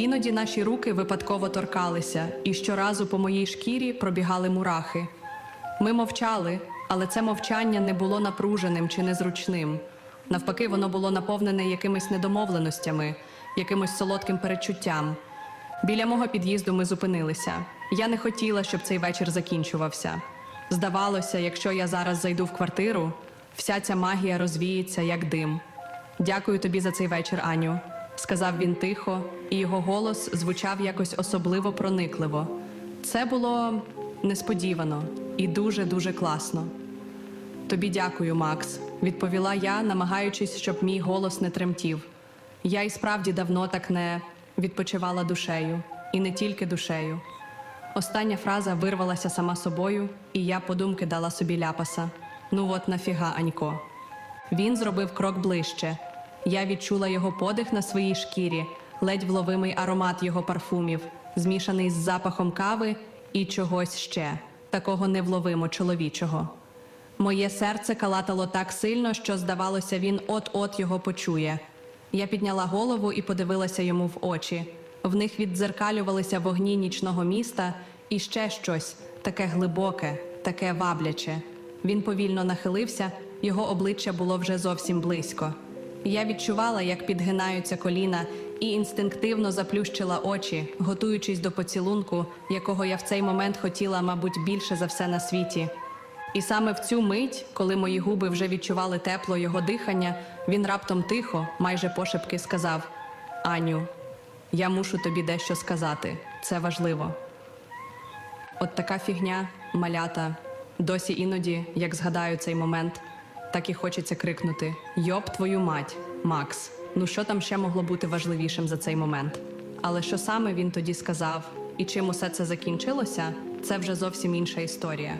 Іноді наші руки випадково торкалися, і щоразу по моїй шкірі пробігали мурахи. Ми мовчали, але це мовчання не було напруженим чи незручним. Навпаки, воно було наповнене якимись недомовленостями, якимось солодким перечуттям. Біля мого під'їзду ми зупинилися. Я не хотіла, щоб цей вечір закінчувався. Здавалося, якщо я зараз зайду в квартиру, вся ця магія розвіється як дим. Дякую тобі за цей вечір, Аню, сказав він тихо, і його голос звучав якось особливо проникливо. Це було несподівано і дуже дуже класно. Тобі дякую, Макс, відповіла я, намагаючись, щоб мій голос не тремтів. Я і справді давно так не відпочивала душею, і не тільки душею. Остання фраза вирвалася сама собою, і я подумки дала собі ляпаса. Ну от нафіга, Анько. Він зробив крок ближче. Я відчула його подих на своїй шкірі, ледь вловимий аромат його парфумів, змішаний з запахом кави і чогось ще, такого невловимо чоловічого. Моє серце калатало так сильно, що здавалося, він от-от його почує. Я підняла голову і подивилася йому в очі. В них віддзеркалювалися вогні нічного міста і ще щось таке глибоке, таке вабляче. Він повільно нахилився, його обличчя було вже зовсім близько. Я відчувала, як підгинаються коліна, і інстинктивно заплющила очі, готуючись до поцілунку, якого я в цей момент хотіла, мабуть, більше за все на світі. І саме в цю мить, коли мої губи вже відчували тепло його дихання, він раптом тихо, майже пошепки сказав: Аню, я мушу тобі дещо сказати. Це важливо. От така фігня, малята. Досі іноді, як згадаю цей момент, так і хочеться крикнути: Йоб твою мать, Макс! Ну що там ще могло бути важливішим за цей момент? Але що саме він тоді сказав, і чим усе це закінчилося, це вже зовсім інша історія.